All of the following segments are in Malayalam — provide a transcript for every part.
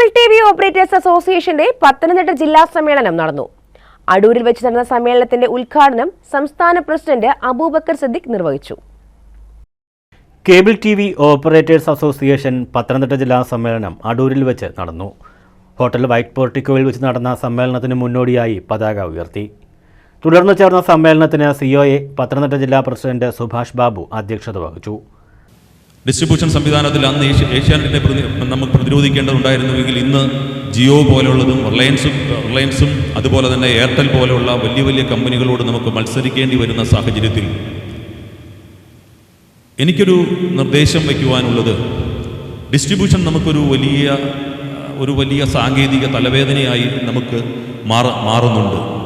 കേബിൾ ടി വി ഓപ്പറേറ്റേഴ്സ് അസോസിയേഷന്റെ പത്തനംതിട്ട ജില്ലാ സമ്മേളനം നടന്നു. അടൂരിൽ വെച്ച് നടന്ന സമ്മേളനത്തിന്റെ ഉദ്ഘാടനം സംസ്ഥാന പ്രസിഡന്റ് അബൂബക്കർ സിദ്ദിഖ് നിർവഹിച്ചു. Cable T V operators association Pathanamthitta ജില്ലാ സമ്മേളനം അടൂരിൽ വെച്ച് നടന്നു. ഹോട്ടൽ വൈറ്റ് പോർട്ടിക്കോയിൽ വെച്ച് നടന്ന സമ്മേളനത്തിന് മുന്നോടിയായി പതാക ഉയർത്തി. തുടർന്ന് ചേർന്ന സമ്മേളനത്തിന് സിഒഎ പത്തനംതിട്ട ജില്ലാ പ്രസിഡന്റ് സുഭാഷ് ബാബു അധ്യക്ഷത വഹിച്ചു. ഡിസ്ട്രിബ്യൂഷൻ സംവിധാനത്തിൽ അന്ന് ഏഷ്യ ഏഷ്യാനെറ്റിനെ പ്രതി നമുക്ക് പ്രതിരോധിക്കേണ്ടതുണ്ടായിരുന്നുവെങ്കിൽ ഇന്ന് ജിയോ പോലെയുള്ളതും റിലയൻസും റിലയൻസും അതുപോലെ തന്നെ എയർടെൽ പോലെയുള്ള വലിയ വലിയ കമ്പനികളോട് നമുക്ക് മത്സരിക്കേണ്ടി വരുന്ന സാഹചര്യത്തിൽ എനിക്കൊരു നിർദ്ദേശം വയ്ക്കുവാനുള്ളത്. ഡിസ്ട്രിബ്യൂഷൻ നമുക്കൊരു വലിയ ഒരു വലിയ സാങ്കേതിക തലവേദനയായി നമുക്ക് മാറ മാറുന്നുണ്ട്.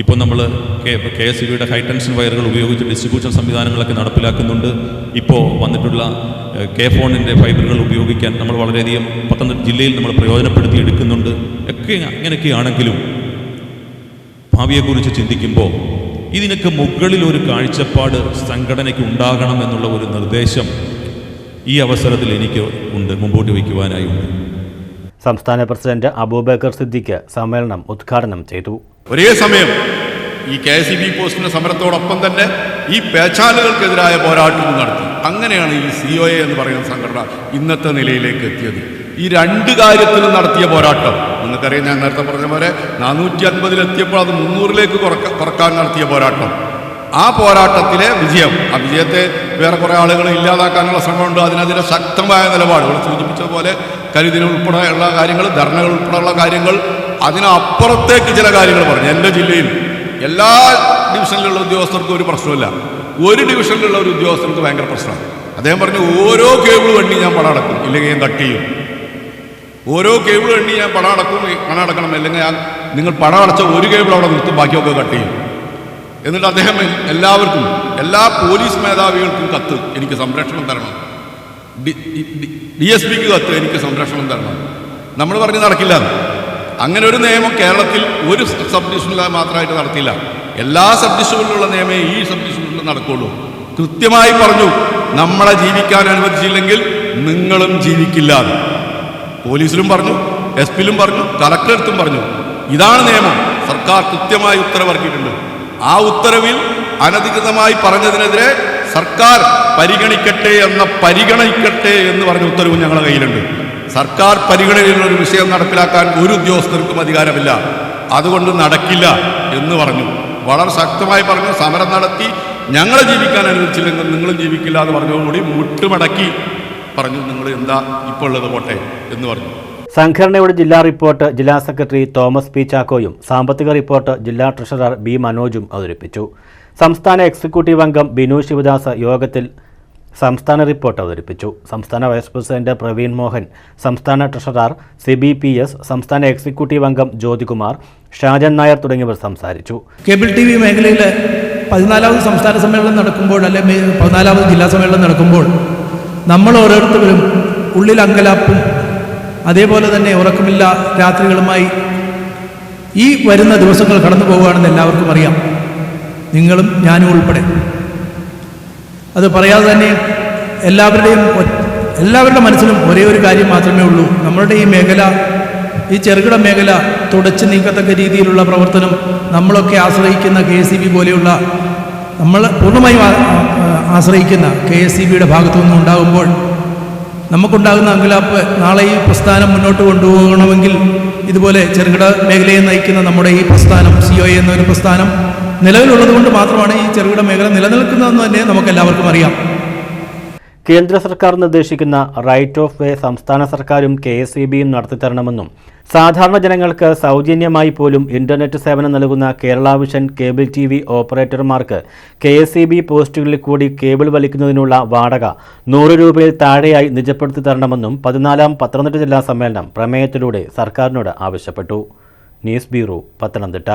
ഇപ്പോൾ നമ്മൾ കെ കെ എസ് ബിയുടെ ഹൈ ടെൻഷൻ വയറുകൾ ഉപയോഗിച്ച് ഡിസ്ട്രിബ്യൂഷൻ സംവിധാനങ്ങളൊക്കെ നടപ്പിലാക്കുന്നുണ്ട്. ഇപ്പോൾ വന്നിട്ടുള്ള കെ ഫോണിന്റെ ഫൈബറുകൾ ഉപയോഗിക്കാൻ നമ്മൾ വളരെയധികം പത്തനംതിട്ട ജില്ലയിൽ നമ്മൾ പ്രയോജനപ്പെടുത്തി എടുക്കുന്നുണ്ട്. ഒക്കെ അങ്ങനെയൊക്കെയാണെങ്കിലും ഭാവിയെക്കുറിച്ച് ചിന്തിക്കുമ്പോൾ ഇതിനൊക്കെ മുകളിൽ ഒരു കാഴ്ചപ്പാട് സംഘടനയ്ക്ക് ഉണ്ടാകണം എന്നുള്ള ഒരു നിർദ്ദേശം ഈ അവസരത്തിൽ എനിക്ക് ഉണ്ട് മുമ്പോട്ട് വയ്ക്കുവാനായി സംസ്ഥാന പ്രസിഡന്റ് അബൂബക്കർ സിദ്ദിഖ് സമ്മേളനം ഉദ്ഘാടനം ചെയ്തു. ഒരേ സമയം ഈ കെ ഇ ബി പോസ്റ്റിന്റെ സമരത്തോടൊപ്പം തന്നെ ഈ പേച്ചാലുകൾക്കെതിരായ പോരാട്ടവും നടത്തി. അങ്ങനെയാണ് ഈ സി ഒ എ എന്ന് പറയുന്ന സംഘടന ഇന്നത്തെ നിലയിലേക്ക് എത്തിയത്. ഈ രണ്ട് കാര്യത്തിലും നടത്തിയ പോരാട്ടം. നിങ്ങൾക്കറിയാം ഞാൻ നേരത്തെ പറഞ്ഞ പോലെ നാനൂറ്റി അൻപതിലെത്തിയപ്പോൾ അത് മുന്നൂറിലേക്ക് കുറക്ക കുറയ്ക്കാൻ നടത്തിയ പോരാട്ടം. ആ പോരാട്ടത്തിലെ വിജയം. ആ വിജയത്തെ വേറെ കുറേ ആളുകൾ ഇല്ലാതാക്കാനുള്ള ശ്രമമുണ്ട്. അതിനെതിരെ ശക്തമായ നിലപാടുകൾ സൂചിപ്പിച്ചതുപോലെ കരുതിന് ഉൾപ്പെടെയുള്ള കാര്യങ്ങൾ ധർണകൾ ഉൾപ്പെടെയുള്ള കാര്യങ്ങൾ അതിനപ്പുറത്തേക്ക് ചില കാര്യങ്ങൾ പറഞ്ഞു. എന്റെ ജില്ലയിൽ എല്ലാ ഡിവിഷനിലുള്ള ഉദ്യോഗസ്ഥർക്കും ഒരു പ്രശ്നമില്ല ഒരു ഡിവിഷനിലുള്ള ഒരു ഉദ്യോഗസ്ഥർക്ക് ഭയങ്കര പ്രശ്നമാണ്. അദ്ദേഹം പറഞ്ഞു ഓരോ കേബിൾ വണ്ടി ഞാൻ പണം അടക്കും. ഇല്ലെങ്കിൽ ഞാൻ കട്ട് ചെയ്യും. ഓരോ കേബിൾ വണ്ടി ഞാൻ പണം അടക്കും പണം അടക്കണം. അല്ലെങ്കിൽ നിങ്ങൾ പണം അടച്ച ഒരു കേബിൾ അവിടെ നിർത്തും. ബാക്കിയൊക്കെ കട്ട് ചെയ്യും. എന്നിട്ട് അദ്ദേഹം എല്ലാവർക്കും എല്ലാ പോലീസ് മേധാവികൾക്കും കത്ത് എനിക്ക് സംരക്ഷണം തരണം. ഡി എസ് പിക്ക് കത്ത് എനിക്ക് സംരക്ഷണം തരണം. നമ്മൾ പറഞ്ഞ് നടക്കില്ല. അങ്ങനെ ഒരു നിയമം കേരളത്തിൽ ഒരു സബ് ഡിവിഷനിൽ മാത്രമായിട്ട് നടത്തില്ല എല്ലാ സബ് ഡിവിഷനിലുള്ള നിയമേ ഈ സബ് ഡിവിഷനിൽ നടക്കുള്ളൂ. കൃത്യമായി പറഞ്ഞു നമ്മളെ ജീവിക്കാൻ അനുവദിച്ചില്ലെങ്കിൽ നിങ്ങളും ജീവിക്കില്ല. പോലീസിലും പറഞ്ഞു എസ് പിയിലും പറഞ്ഞു കളക്ടറേറ്റും പറഞ്ഞു. ഇതാണ് നിയമം. സർക്കാർ കൃത്യമായി ഉത്തരവിറക്കിയിട്ടുണ്ട്. ആ ഉത്തരവിൽ അനധികൃതമായി പറഞ്ഞതിനെതിരെ സർക്കാർ പരിഗണിക്കട്ടെ എന്ന പരിഗണിക്കട്ടെ എന്ന് പറഞ്ഞ ഉത്തരവും ഞങ്ങളുടെ കയ്യിലുണ്ട്. സർക്കാർ പരിഗണനയിലുള്ള ഒരു വിഷയം നടപ്പിലാക്കാൻ ഒരു ഉദ്യോഗസ്ഥർക്കും അധികാരമില്ല. അതുകൊണ്ട് നടക്കില്ല എന്ന് പറഞ്ഞു. വളരെ ശക്തമായി പറഞ്ഞു സമരം നടത്തി. ഞങ്ങളെ ജീവിക്കാൻ അനുവദിച്ചില്ലെങ്കിൽ നിങ്ങളും ജീവിക്കില്ല എന്ന് പറഞ്ഞതോടുകൂടി മുട്ടുമടക്കി പറഞ്ഞു നിങ്ങൾ എന്താ ഇപ്പോൾ ഉള്ളത് പോട്ടെ? എന്ന് പറഞ്ഞു. സംഘടനയുടെ ജില്ലാ റിപ്പോർട്ട് ജില്ലാ സെക്രട്ടറി തോമസ് പി ചാക്കോയും സാമ്പത്തിക റിപ്പോർട്ട് ജില്ലാ ട്രഷറർ ബി മനോജും അവതരിപ്പിച്ചു. സംസ്ഥാന എക്സിക്യൂട്ടീവ് അംഗം ബിനു ശിവദാസ് യോഗത്തിൽ സംസ്ഥാന റിപ്പോർട്ട് അവതരിപ്പിച്ചു. സംസ്ഥാന വൈസ് പ്രസിഡന്റ് പ്രവീൺ മോഹൻ സംസ്ഥാന treasurer C B P S സംസ്ഥാന എക്സിക്യൂട്ടീവ് അംഗം ജ്യോതികുമാർ ഷാജൻ നായർ തുടങ്ങിയവർ സംസാരിച്ചു. കേബിൾ ടി വി മേഖലയിൽ പതിനാലാമത് സംസ്ഥാന സമ്മേളനം നടക്കുമ്പോൾ അല്ലെങ്കിൽ പതിനാലാമത് ജില്ലാ സമ്മേളനം നടക്കുമ്പോൾ നമ്മൾ ഓരോരുത്തരും ഉള്ളിൽ അങ്കലാപ്പും അതേപോലെ തന്നെ ഉറക്കമില്ല രാത്രികളുമായി ഈ വരുന്ന ദിവസങ്ങൾ കടന്നു പോകുകയാണെന്ന് എല്ലാവർക്കും അറിയാം. നിങ്ങളും ഞാനും ഉൾപ്പെടെ. അത് പറയാതെ തന്നെ എല്ലാവരുടെയും എല്ലാവരുടെ മനസ്സിലും ഒരേ ഒരു കാര്യം മാത്രമേ ഉള്ളൂ. നമ്മളുടെ ഈ മേഖല ഈ ചെറുകിട മേഖല തുടച്ചു നീക്കത്തക്ക രീതിയിലുള്ള പ്രവർത്തനം നമ്മളൊക്കെ ആശ്രയിക്കുന്ന കെ എസ് ബി പോലെയുള്ള നമ്മൾ പൂർണമായും ആശ്രയിക്കുന്ന കെ എസ് സി ബിയുടെ ഭാഗത്തു നമുക്കുണ്ടാകുന്ന അങ്കലാപ്പ് നാളെ ഈ പ്രസ്ഥാനം മുന്നോട്ട് കൊണ്ടുപോകണമെങ്കിൽ ഇതുപോലെ ചെറുകിട മേഖലയെ നയിക്കുന്ന നമ്മുടെ ഈ പ്രസ്ഥാനം സി ഒ എന്ന ഒരു പ്രസ്ഥാനം നിലവിലുള്ളത് കൊണ്ട് മാത്രമാണ് ഈ ചെറുകിട മേഖല നിലനിൽക്കുന്നതെന്ന് തന്നെ നമുക്ക് എല്ലാവർക്കും അറിയാം. കേന്ദ്ര സർക്കാർ നിർദ്ദേശിക്കുന്ന റൈറ്റ് ഓഫ് വേ സംസ്ഥാന സർക്കാരും കെ എസ് ഇ ബിയും നടത്തിത്തരണമെന്നും സാധാരണ ജനങ്ങൾക്ക് സൗജന്യമായി പോലും ഇന്റർനെറ്റ് സേവനം നൽകുന്ന Kerala vision cable T V ഓപ്പറേറ്റർമാർക്ക് K S E B പോസ്റ്റുകളിൽ കൂടി കേബിൾ വലിക്കുന്നതിനുള്ള വാടക നൂറ് രൂപയിൽ താഴെയായി നിജപ്പെടുത്തി തരണമെന്നും പതിനാലാം പത്തനംതിട്ട ജില്ലാ സമ്മേളനം പ്രമേയത്തിലൂടെ സർക്കാരിനോട് ആവശ്യപ്പെട്ടു. News bureau Pathanamthitta.